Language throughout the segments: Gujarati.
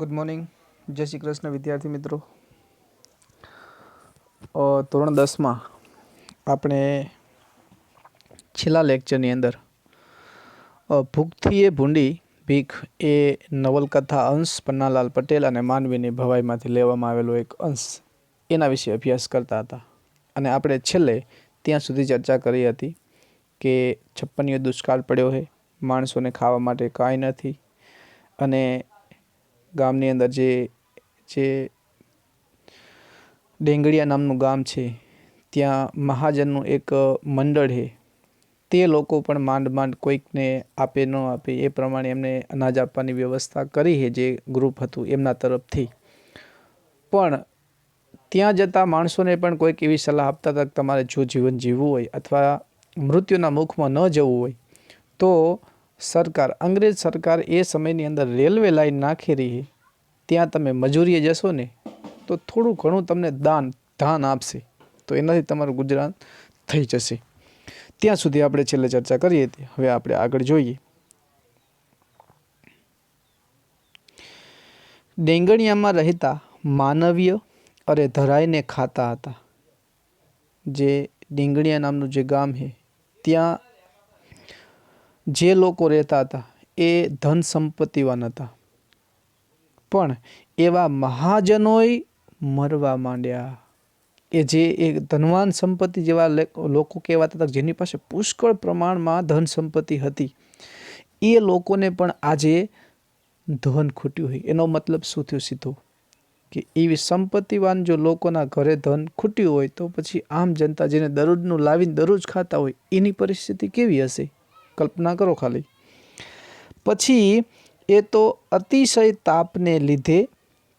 ગુડ મોર્નિંગ જય શ્રી કૃષ્ણ, વિદ્યાર્થી મિત્રો. ધોરણ દસમાં આપણે છેલ્લા લેક્ચરની અંદર ભૂખથી એ ભૂંડી, ભીખ એ નવલકથા અંશ પન્નાલાલ પટેલ અને માનવીની ભવાઈમાંથી લેવામાં આવેલો એક અંશ એના વિશે અભ્યાસ કરતા હતા. અને આપણે છેલ્લે ત્યાં સુધી ચર્ચા કરી હતી કે છપ્પનિયો દુષ્કાળ પડ્યો છે માણસોને ખાવા માટે કાંઈ નથી અને ગામની અંદર જે જે ડેંગડિયા નામનું ગામ છે, ત્યાં મહાજનનું એક મંડળ છે. તે લોકો પણ માંડ માંડ કોઈકને આપે ન આપે એ પ્રમાણે એમને અનાજ આપવાની વ્યવસ્થા કરી છે જે ગ્રુપ હતું એમના તરફથી. પણ ત્યાં જતા માણસોને પણ કોઈક એવી સલાહ આપતા હતા કે તમારે જો જીવન જીવવું હોય અથવા મૃત્યુના મુખમાં ન જવું હોય, તો સરકાર, અંગ્રેજ સરકાર એ સમયની અંદર રેલવે લાઈન નાખી રહી, ત્યાં તમે મજૂરીએ જશો ને, તો થોડું ઘણું તમને દાન, ધાન આપશે. તો એનાથી તમારું ગુજરાન થઈ જશે. ત્યાં સુધી આપણે છેલ્લે ચર્ચા કરીએ હતી હવે આપણે આગળ જોઈએ. ડેંગણિયામાં રહેતા માનવીય અરે ધરાઈને ખાતા હતા. જે ડીંગણિયા નામનું જે ગામ છે, ત્યાં જે લોકો રહેતા હતા એ ધન સંપત્તિવાન હતા. પણ એવા મહાજનોય મરવા માંડ્યા કે જે એ ધનવાન સંપત્તિ જેવા લોકો કહેવાતા હતા જેની પાસે પુષ્કળ પ્રમાણમાં ધન સંપત્તિ હતી, એ લોકોને પણ આજે ધન ખૂટ્યું હોય. એનો મતલબ શું થયું સીધો? કે એવી સંપત્તિવાન જો લોકોના ઘરે ધન ખૂટ્યું હોય તો પછી આમ જનતા જેને દરરોજનું લાવીને દરરોજ ખાતા હોય, એની પરિસ્થિતિ કેવી હશે? કલ્પના કરો ખાલી. પછી એ તો અતિશય તાપને લીધે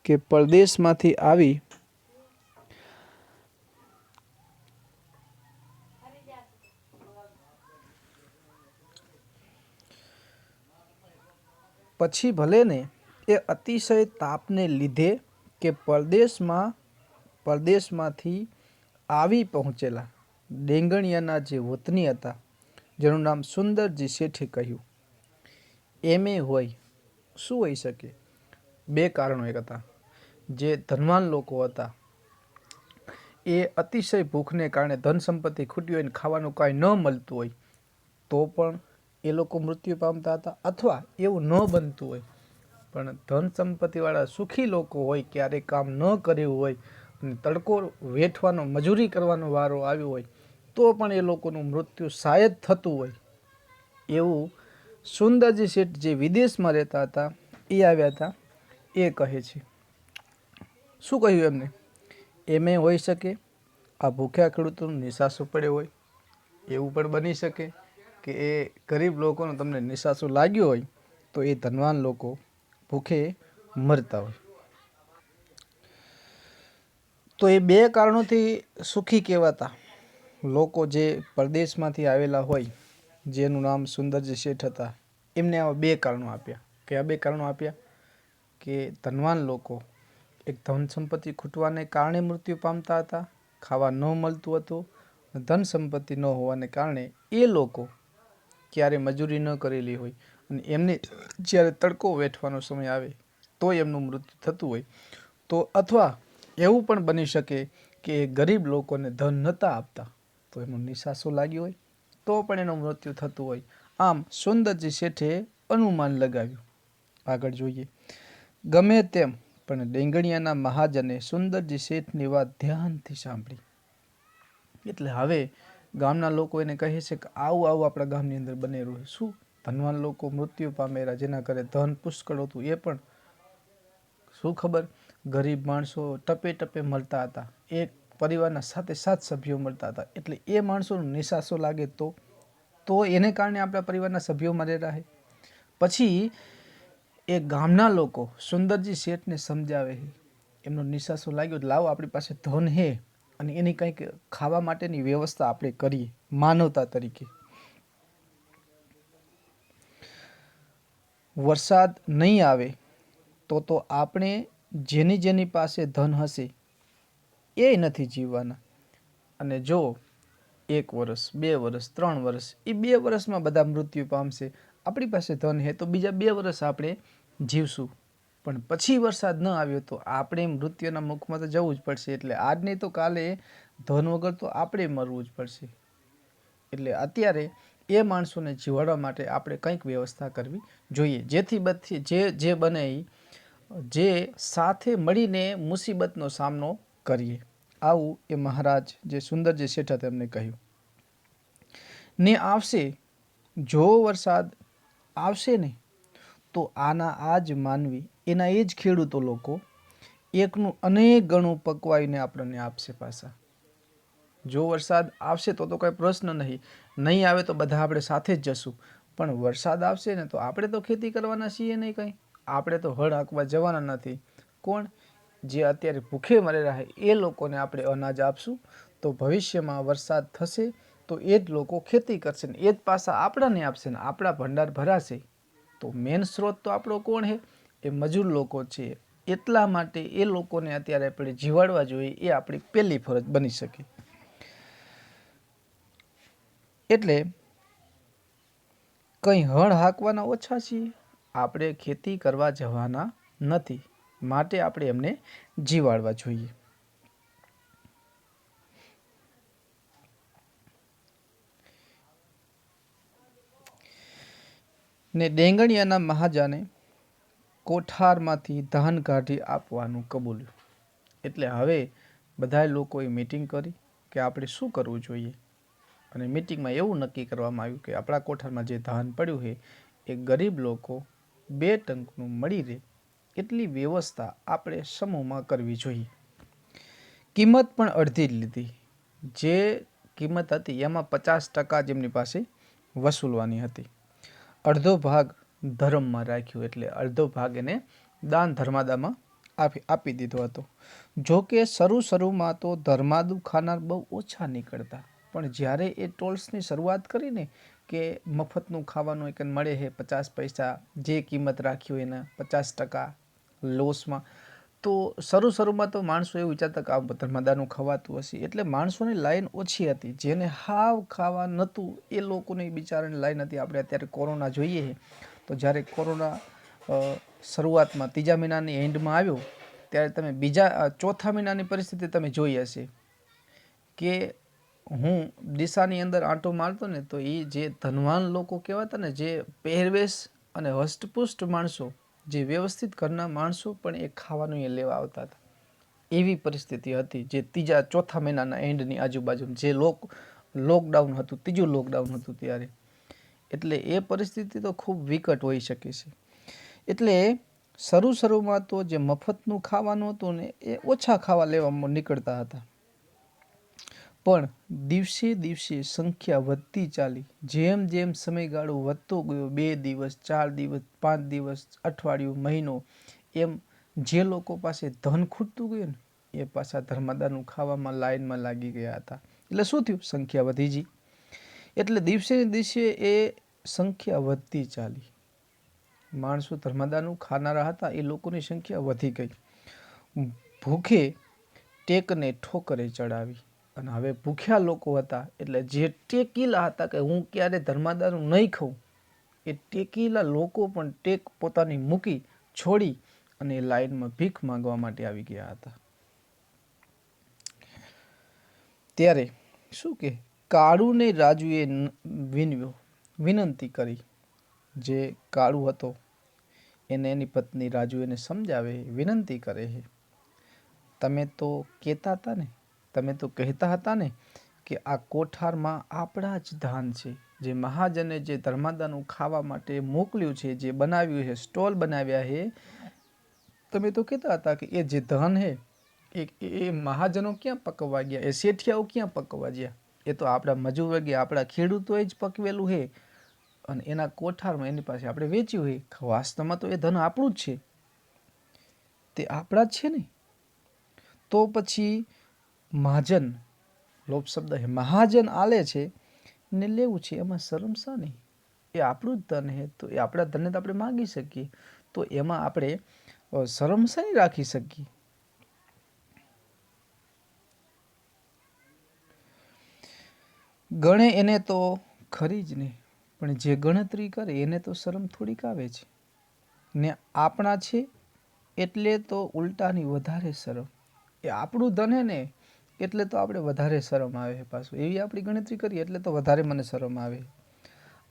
કે પરદેશમાંથી આવી પછી ભલે ને એ અતિશય તાપને લીધે કે પરદેશમાં, પરદેશમાંથી આવી પહોંચેલા. ડેંગણિયાના જે વતની હતા જેનું નામ સુંદરજી શેઠે કહ્યું. એમે હોય, શું હોઈ શકે? બે કારણો એક હતા. જે ધનવાન લોકો હતા. એ અતિશય ભૂખને કારણે ધન સંપત્તિ ખૂટી હોય ને ખાવાનું કાંઈ ન મળતું હોય, તો પણ એ લોકો મૃત્યુ પામતા હતા અથવા એવું ન બનતું હોય. પણ ધન સંપત્તિવાળા સુખી લોકો હોય ક્યારેય કામ ન કર્યું હોય અને તડકો વેઠવાનો, મજૂરી કરવાનો વારો આવ્યો હોય તો પણ એ લોકોનું મૃત્યુ શાયદ થતું હોય. એવું સુંદરજી શેઠ જે વિદેશમાં રહેતા હતા, એ આવ્યા હતા, એ કહે છે. શું કહ્યું એમને? એમે હોઈ શકે, આ ભૂખ્યા ખેડૂતોનું નિશાસો પડ્યો હોય, એવું પણ બની શકે કે એ ગરીબ લોકોનો તમને નિશાસો લાગ્યું હોય, તો એ ધનવાન લોકો ભૂખે મરતા હોય. તો એ બે કારણોથી સુખી કહેવાતા. લોકો જે પરદેશમાંથી આવેલા હોય, જેનું નામ સુંદરજી શેઠ હતા, એમને આવા બે કારણો આપ્યા. કયા બે કારણો આપ્યા કે ધનવાન લોકો એક ધન સંપત્તિ ખૂટવાને કારણે મૃત્યુ પામતા હતા, ખાવા ન મળતું હતું ધન સંપત્તિ ન હોવાને કારણે એ લોકો ક્યારે મજૂરી ન કરેલી હોય અને એમને જ્યારે તડકો વેઠવાનો સમય આવે, તો એમનું મૃત્યુ થતું હોય. તો અથવા એવું પણ બની શકે કે ગરીબ લોકોને ધન નહોતા આપતા. તો એમનો નિશાસો લાગ્યો હોય, તો પણ એનું મૃત્યુ થતું હોય. આમ સુંદરજી શેઠે અનુમાન લગાવ્યું. આગળ જોઈએ. ગમે તેમ, પણ ડેંગણિયાના મહાજને સુંદરજી શેઠની વાત ધ્યાનથી સાંભળી. એટલે હવે ગામના લોકો એને કહે છે કે આવું આવું આપણા ગામની અંદર બનેલું શું? ધનવાન લોકો મૃત્યુ પામેલા, જેના ઘરે ધન પુષ્કળ હતું, એ પણ શું ખબર? ગરીબ માણસો ટપે ટપે મળતા હતા. એક પરિવારના સાથે સાત સભ્યો મળતા હતા. એટલે એ માણસોનું નિશાસો લાગે તો તો એને કારણે આપણા પરિવારના સભ્યો મરે રહે. પછી એ ગામના લોકો સુંદરજી શેઠને સમજાવે એમનો નિશાસો લાગ્યો, લાવો, આપણી પાસે ધન હે અને એની કંઈક ખાવા માટેની વ્યવસ્થા આપણે કરીએ, માનવતા તરીકે. વરસાદ નહીં આવે તો તો આપણે જેની જેની પાસે ધન હશે એ નથી જીવવાના. અને જો એક વર્ષ બે વર્ષ ત્રણ વર્ષ એ બે વર્ષમાં બધા મૃત્યુ પામશે. આપણી પાસે ધન હે તો બીજા બે વર્ષ આપણે જીવશું. પણ પછી વરસાદ ન આવ્યો તો આપણે મૃત્યુના મુખમાં તો જવું જ પડશે. એટલે આજ નહીં તો કાલે ધન વગર તો આપણે મરવું જ પડશે. એટલે અત્યારે એ માણસોને જીવાડવા માટે આપણે કંઈક વ્યવસ્થા કરવી જોઈએ. જેથી બધી, જે જે બને જે સાથે મળીને મુસીબતનો સામનો કરીએ. આવું એ મહારાજ જે સુંદરજી શેઠા તેમને કહ્યું. ને આવશે? જો વરસાદ આવશે ને, તો આના આ જ માનવી, એના એ જ ખેડૂતો લોકો એકનું અનેક ગણું પકવાઈને આપણને આપશે પાછા. જો વરસાદ આવશે તો તો કંઈ પ્રશ્ન નહીં. નહીં આવે તો બધા આપણે સાથે જ જશું. પણ વરસાદ આવશે ને તો આપણે તો ખેતી કરવાના છીએ નહીં કંઈ. આપણે તો હળ હાંકવા જવાના નથી. કોણ? જે અત્યારે ભૂખે મરેલા છે એ લોકોને આપણે અનાજ આપશું. તો ભવિષ્યમાં વરસાદ થશે, તો એ જ લોકો ખેતી કરશે ને એ જ પાસા આપણાને આપશે ને આપણા ભંડાર ભરાશે. તો મેન સ્ત્રોત તો આપણો કોણ છે એ મજૂર લોકો છે. એટલા માટે એ લોકોને અત્યારે આપણે જીવાડવા જોઈએ, એ આપણી પહેલી ફરજ બની શકે. એટલે કંઈ હળ હાંકવાના ઓછા છીએ? આપણે ખેતી કરવા જવાના નથી. માટે આપણે એમને જીવાડવા જોઈએ. ને ડેંગણિયાના મહાજાને કોઠારમાંથી ધાન કાઢી આપવાનું કબૂલ્યું એટલે હવે બધા લોકોએ મીટિંગ કરી કે આપણે શું કરવું જોઈએ? અને મિટિંગમાં એવું નક્કી કરવામાં આવ્યું કે આપણા કોઠારમાં જે ધાન પડ્યું છે, એ ગરીબ લોકો બે ટંકનું મળી રહે એટલી વ્યવસ્થા આપણે સમૂહમાં કરવી જોઈએ? કિંમત પણ અડધી જ લીધી. જે કિંમત હતી એમાં પચાસ ટકા જેમની પાસે વસૂલવાની હતી. અડધો ભાગ ધર્મમાં રાખ્યો એટલે અડધો ભાગ એને દાન ધર્માદામાં આપી આપી દીધો હતો. જો કે શરૂ શરૂમાં તો ધર્માદુ ખાનાર બહુ ઓછા નીકળતા. પણ જ્યારે એ ટોલ્સની શરૂઆત કરીને કે મફતનું ખાવાનું એક મળે છે પચાસ પૈસા, જે કિંમત રાખી હોય એના પચાસ ટકા લોસમાં. તો શરૂ શરૂમાં તો માણસો એવું વિચારતા કે આ ધર્માદાનું ખવાતું હશે. એટલે માણસોની લાઈન ઓછી હતી. જેને હાવ ખાવા નહોતું, એ લોકોની બિચારાની લાઈન હતી. આપણે અત્યારે કોરોના જોઈએ તો જ્યારે કોરોના શરૂઆતમાં ત્રીજા મહિનાની એન્ડમાં આવ્યો, ત્યારે તમે બીજા ચોથા મહિનાની પરિસ્થિતિ તમે જોઈ હશે કે હું દિશાની અંદર આંટો મારતો ને તો એ જે ધનવાન લોકો કહેવાતા ને, જે પહેરવેશ અને હષ્ટપુષ્ટ માણસો જે વ્યવસ્થિત ઘરના માણસો પણ એ ખાવાનું એ લેવા આવતા હતા. એવી પરિસ્થિતિ હતી જે ત્રીજા ચોથા મહિનાના એન્ડની આજુબાજુ જે લોક, લોકડાઉન હતું, ત્રીજું લોકડાઉન હતું ત્યારે. એટલે એ પરિસ્થિતિ તો ખૂબ વિકટ હોઈ શકે છે. એટલે શરૂ શરૂમાં તો જે મફતનું ખાવાનું હતું ને એ ઓછા ખાવા લેવા નીકળતા હતા. પણ દિવસે દિવસે સંખ્યા વધતી ચાલી. જેમ જેમ સમયગાળો વધતો ગયો, બે દિવસ, ચાર દિવસ, પાંચ દિવસ, અઠવાડિયું, મહિનો, એમ જે લોકો પાસે ધન ખૂટતું ગયું ને, એ પાછા ધર્માદાનું ખાવામાં લાઇનમાં લાગી ગયા હતા. એટલે શું થયું? સંખ્યા વધી ગઈ. એટલે દિવસે દિવસે એ સંખ્યા વધતી ચાલી. માણસો ધર્માદાનું ખાનારા હતા, એ લોકોની સંખ્યા વધી ગઈ. ભૂખે ટેકને ઠોકરે ચડાવી. અને હવે ભૂખ્યા લોકો હતા, એટલે જે ટેકીલા હતા કે હું ક્યારે ધર્માદારું નહીં ખાઉં, એ ટેકીલા લોકો પણ ટેક પોતાની મૂકી, છોડી અને લાઈનમાં ભીખ માંગવા માટે આવી ગયા હતા. ત્યારે શું કે, કાળુને રાજુએ વિનવ્યો, વિનંતી કરી. જે કાળુ હતો, એને એની પત્ની રાજુ એને સમજાવે, વિનંતી કરે છે તમે તો કહેતા હતા ને તમે તો કહેતા હતા ને કે આ કોઠારમાં આપણા જ ધાન છે, જે મહાજને જે ધર્માદાનું ખાવા માટે મોકલ્યું છે, જે બનાવ્યું છે, સ્ટોલ બનાવ્યા છે. તમે તો કહેતા હતા કે એ જે ધન છે, એ એ મહાજનો ક્યાં પકવવા ગયા? એ શેઠિયાઓ ક્યાં પકવવા ગયા? એ તો આપણા મજૂર ગયા આપણા ખેડૂતોએ જ પકવેલું છે. અને એના કોઠારમાં એની પાસે આપણે વેચ્યું છે. વાસ્તવમાં તો એ ધન આપણું જ છે. તે આપણા જ છે ને? તો પછી મહાજન લોપ શબ્દ હે મહાજન આલે છે ને લેવું છે, એમાં શરમ શા નહીં એ આપણું જ ધન હે તો એ આપણા ધનને તો આપણે માગી શકીએ. તો એમાં આપણે શરમ નહીં રાખી શકીએ? ગણે એને તો ખરી જ નહીં પણ જે ગણતરી કરે એને તો શરમ થોડીક આવે છે. ને આપણા છે એટલે તો ઉલટાની વધારે શરમ. એ આપણું ધન હે ને એટલે તો આપણે વધારે શરમ આવે પાછું. એવી આપણી ગણતરી કરીએ એટલે તો વધારે મને શરમ આવે.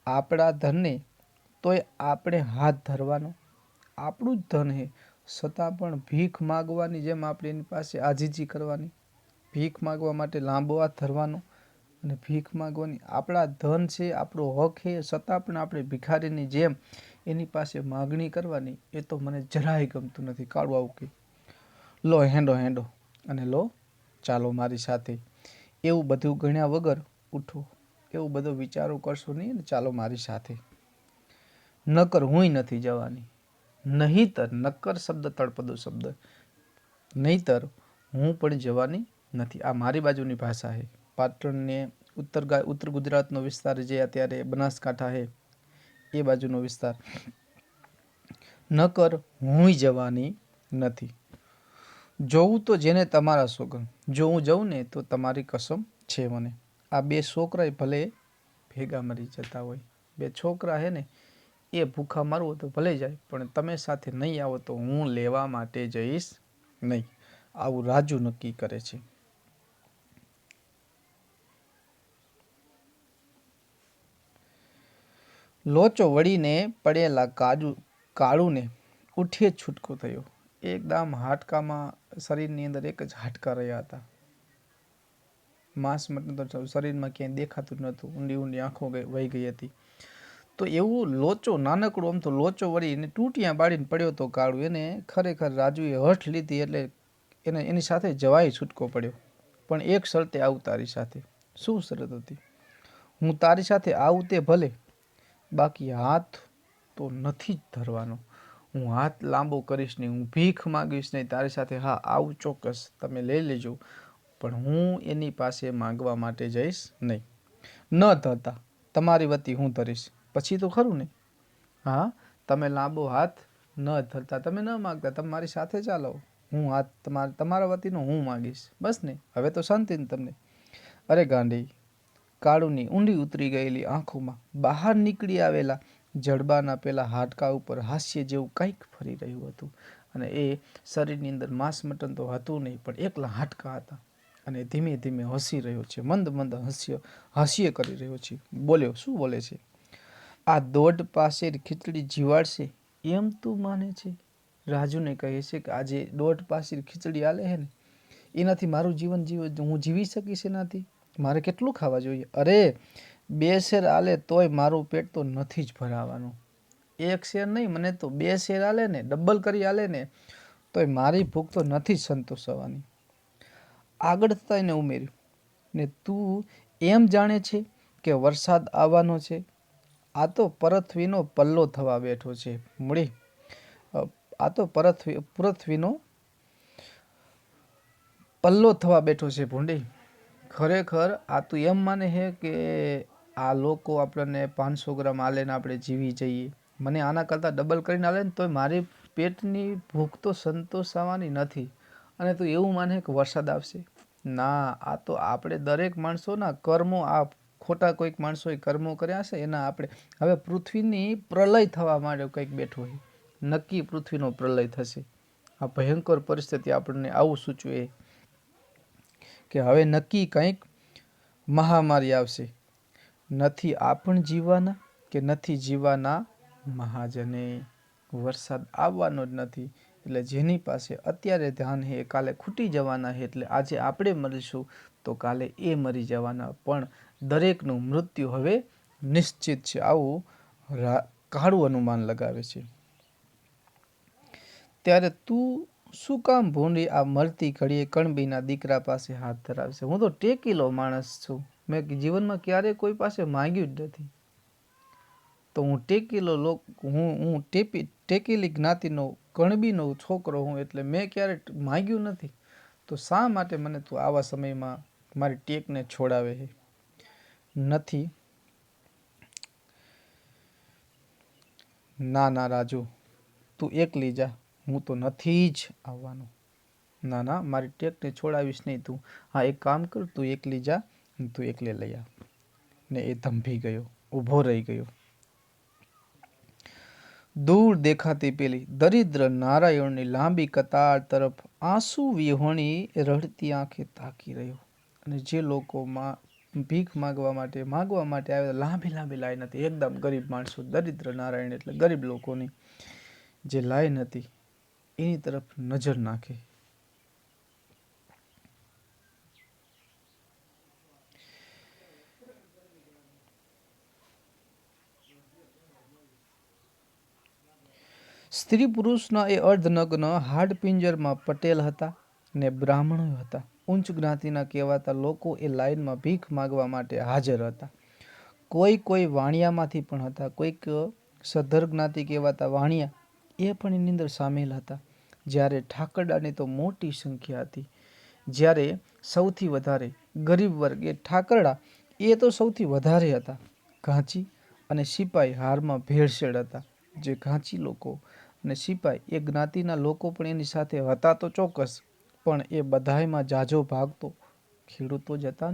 આપણા ધનને તોય આપણે હાથ ધરવાનો. આપણું જ ધન હે છતાં પણ ભીખ માગવાની જેમ આપણે એની પાસે આજીજી કરવાની. ભીખ માગવા માટે લાંબો હાથ ધરવાનો અને ભીખ માગવાની. આપણા ધન છે, આપણો હક છે, છતાં પણ આપણે ભિખારીની જેમ એની પાસે માગણી કરવાની. એ તો મને જરાય ગમતું નથી. કાળું આવું કે. લો, હેંડો હેંડો. અને લો. ચાલો મારી સાથે. એવું બધું ગણ્યા વગર ઉઠો. એવું બધો વિચારો કરશો નહીં ને ચાલો મારી સાથે. નકર હુંય નથી જવાની. નહીતર નક્કર શબ્દ, તળપદો શબ્દ. નહીતર હું પણ જવાની નથી. આ મારી બાજુની ભાષા છે પાટણને ઉત્તર ઉત્તર ગુજરાતનો વિસ્તાર જે અત્યારે બનાસકાંઠા છે એ બાજુનો વિસ્તાર. નકર હું જવાની નથી. જોવું તો જેને તમારા સોગન. જો હું જઉં ને તો તમારી કસમ છે મને. આ બે છોકરા ભલે ભેગા મરી જતા હોય. બે છોકરા હે ને, એ ભૂખા મારવું તો ભલે જાય, પણ તમે સાથે નહીં આવો તો હું લેવા માટે જઈશ નહીં. આવું રાજુ નક્કી કરે છે. લોચો વળીને પડેલા કાજુ, કાળુને ઉઠીએ છૂટકો થયો. એકદમ હાડકામાં શરીરની અંદર એક જ હાડકા રહ્યા હતા. માંસ મટન તો શરીરમાં ક્યાંય દેખાતું નહોતું. ઊંડી ઊંડી આંખો વહી ગઈ હતી. તો એવું લોચો નાનકડો, આમ તો લોચો વળી એને તૂટિયા બાળીને પડ્યો તો કાળું. એને ખરેખર રાજુએ હઠ લીધી એટલે એને, એની સાથે જવાય છૂટકો પડ્યો. પણ એક શરતે આવું તારી સાથે. શું શરત હતી? હું તારી સાથે આવું તે ભલે, બાકી હાથ તો નથી જ ધરવાનો. હું હાથ લાંબો કરીશ નહીં, હું ભીખ માગીશ નહીં, તારી સાથે હા, આવું ચોક્કસ તમે લઈ લેજો, પણ હું એની પાસે માગવા માટે જઈશ નહીં. ન ધરતા તમારી વતી હું ધરીશ. પછી તો ખરું ને? હા, તમે લાંબો હાથ ન ધરતા, તમે ન માગતા, તમે મારી સાથે ચાલો. હું હાથ તમારા તમારા વતીનો હું માગીશ. બસ ને, હવે તો શાંતિ ને તમને. અરે ગાંડી, કાળુની ઊંડી ઉતરી ગયેલી આંખોમાં બહાર નીકળી આવેલા જડબાના પેલા હાડકા ઉપર હાસ્ય જેવું કંઈક ફરી રહ્યું હતું. અને એ શરીરની અંદર માંસ મટન તો હતું નહીં, પણ એકલા હાડકા હતા. અને ધીમે ધીમે હસી રહ્યો છે, મંદ મંદ હાસ્ય હાસ્ય કરી રહ્યો છે. બોલ્યો, શું બોલે છે? આ દોઢ પાસે ખીચડી જીવાડશે એમ તું માને છે? રાજુને કહે છે કે આજે દોઢ પાસે ખીચડી આલે છે ને? એનાથી મારું જીવન જીવ, હું જીવી શકીશ એનાથી? મારે કેટલું ખાવા જોઈએ? અરે બે શેર આલે તોય મારું પેટ તો નથી જ ભરાવાનું. એક શેર નહીં, મને તો બે શેર આલે ને, ડબલ કરી આલે ને, તોય મારી ભૂખ તો નથી જ સંતોષવાની. આગળ થતા એને ઉમેર્યું, ને તું એમ જાણે છે કે વરસાદ આવવાનો છે? આ તો પરથવીનો પલ્લો થવા બેઠો છે. મૂળી આ તો પરથવી પૃથ્વીનો પલ્લો થવા બેઠો છે ભૂંડી. ખરેખર આ તું એમ માને છે કે આ લોકો આપણને પાંચસો ગ્રામ આલે ને આપણે જીવી જઈએ. મને આના કરતાં ડબલ કરીને આલે ને તો મારી પેટની ભૂખ તો સંતોષાવાની નથી. અને તું એવું માને કે વરસાદ આવશે. ના, આ તો આપણે દરેક માણસોના કર્મો, આ ખોટા કોઈક માણસોએ કર્મો કર્યા છે એના આપણે હવે પૃથ્વીની પ્રલય થવા માટે કંઈક બેઠું હોય નક્કી પૃથ્વીનો પ્રલય થશે. આ ભયંકર પરિસ્થિતિ આપણને આવું સૂચવે કે હવે નક્કી કંઈક મહામારી આવશે. નથી આપણ જીવવાના કે નથી જીવવાના મહાજને. વરસાદ આવવાનો જ નથી, એટલે જેની પાસે અત્યારે ધ્યાન છે કાલે ખૂટી જવાના છે એટલે આજે આપણે મરીશું તો કાલે એ મરી જવાના. પણ દરેકનું મૃત્યુ હવે નિશ્ચિત છે. આવું કાળું અનુમાન લગાવે છે. ત્યારે તું શું કામ ભૂંડી આ મળતી ઘડીએ કણબીના દીકરા પાસે હાથ ધરાવશે હું તો ટેકીલો માણસ છું. મેં જીવનમાં ક્યારેય કોઈ પાસે માંગ્યું જ નથી. તો હું ટેકીલો લોક હું હું ટેપી ટેકીલી જ્ઞાતિનો, કણબીનો છોકરો હું એટલે મેં ક્યારે માંગ્યું નથી. તો શા માટે મને તું આવા સમયમાં મારી ટેકને છોડાવે છે? નથી. ના ના, રાજુ, તું એકલી જા. હું તો નથી જ આવવાનો. ના ના, મારી ટેકને છોડાવીશ નહીં તું. હા, એક કામ કર, તું એકલી જા. તું એકલે લઈ આવ. ને એ ધંભી ગયો, ઊભો રહી ગયો. દૂર દેખાતી પેલી દરિદ્ર નારાયણની લાંબી કતાર તરફ આંસુ વિહોણી રડતી આંખે તાકી રહ્યો. અને જે લોકોમાં ભીખ માગવા માટે માગવા માટે આવ્યા લાંબી લાંબી લાઈન હતી. એકદમ ગરીબ માણસો, દરિદ્ર નારાયણ એટલે ગરીબ લોકોની જે લાઈન હતી, એની તરફ નજર નાખે. સ્ત્રી પુરુષના એ અર્ધનગ્ન હાડપિંજરમાં પટેલ હતા ને બ્રાહ્મણો હતા. ઉચ્ચ જ્ઞાતિના કહેવાતા લોકો એ લાઈનમાં ભીખ માગવા માટે હાજર હતા. કોઈ કોઈ વાણિયામાંથી પણ હતા. કોઈક સધર જ્ઞાતિ કહેવાતા વાણિયા એ પણ એની અંદર સામેલ હતા. જ્યારે ઠાકરડાની તો મોટી સંખ્યા હતી. જ્યારે સૌથી વધારે ગરીબ વર્ગ એ ઠાકરડા, એ તો સૌથી વધારે હતા. ઘાંચી અને સિપાઈ હારમાં ભેળસેળ હતા. જે ઘાંચી લોકો અને સિપાઈ એ જ્ઞાતિના લોકો પણ એની સાથે હતા તો ચોક્કસ, પણ એ બધાયમાં જાજો ભાગ ખેડૂતો જ હતા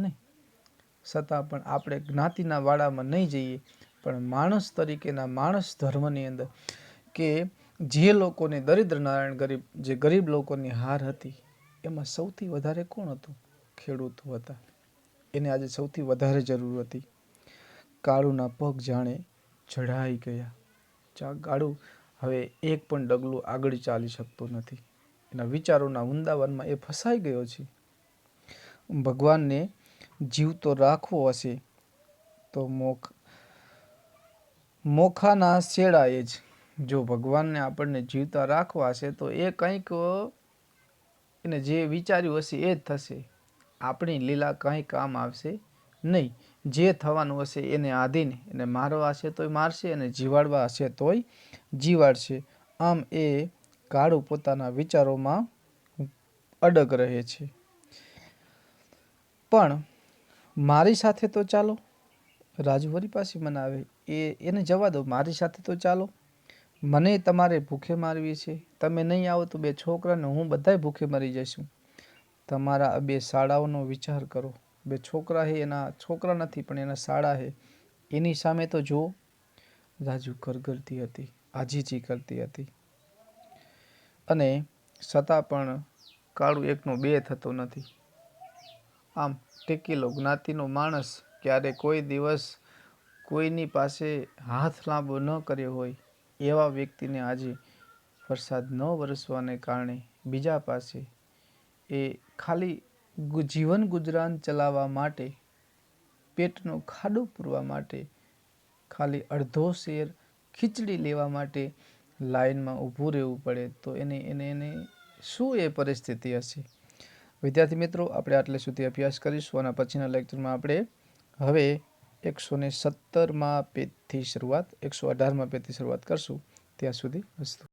છતાં પણ આપણે જ્ઞાતિના વાડામાં નહીં જઈએ, પણ માણસ તરીકેના માણસ ધર્મની અંદર કે જે લોકોને દરિદ્ર નારાયણ ગરીબ, જે ગરીબ લોકોની હાર હતી, એમાં સૌથી વધારે કોણ હતું? ખેડૂતો હતા. એને આજે સૌથી વધારે જરૂર હતી. કાળુના પગ જાણે ચઢાઈ ગયા. ચા કાળું હવે એક પણ ડગલું આગળ ચાલી શકતો નથી. એના વિચારોના વૃંદાવનમાં એ ફસાઈ ગયો છે. ભગવાનને જીવતો રાખવો હશે તો મોખ, મોખાના શેડાએ જ. જો ભગવાનને આપણને જીવતા રાખવા હશે તો એ કંઈક, એને જે વિચાર્યું હશે એ જ થશે. આપણી લીલા કંઈ કામ આવશે નહીં. જે થવાનું હશે એને આધીન, એને મારવા હશે તોય મારશે અને જીવાડવા હશે તોય જીવાડશે. આમ એ કાળું પોતાના વિચારોમાં અડગ રહે છે. પણ મારી સાથે તો ચાલો. રાજુવરી પાસે મને આવે, એ, એને જવા દો, મારી સાથે તો ચાલો. મને તમારે ભૂખે મારવી છે. તમે નહીં આવો તો બે છોકરાને હું બધાય ભૂખે મરી જઈશું. તમારા બે શાળાઓનો વિચાર કરો. બે છોકરા હે, એના છોકરા નથી, પણ એના શાળા છે એની સામે તો જો રાજુ કરગરતી હતી, આજીજી કરતી હતી. અને છતાં પણ કાળું એકનો બે થતો નથી. આમ ટેકીલો જ્ઞાતિનો માણસ ક્યારે કોઈ દિવસ કોઈની પાસે હાથ લાંબો ન કર્યો હોય, એવા વ્યક્તિને આજે વરસાદ ન વરસવાને કારણે બીજા પાસે એ ખાલી જીવન ગુજરાન ચલાવવા માટે, પેટનો ખાડો પૂરવા માટે, ખાલી અડધો શેર ખીચડી લેવા માટે લાઈનમાં ઊભું રહેવું પડે, તો એને એને એને શું એ પરિસ્થિતિ હશે? વિદ્યાર્થી મિત્રો, આપણે આટલે સુધી અભ્યાસ કરીશું અને પછીના લેક્ચરમાં આપણે હવે એકસો ને સત્તરમાં પેજથી શરૂઆત, એકસો અઢારમાં પેજથી શરૂઆત કરશું. ત્યાં સુધી અસ્તુ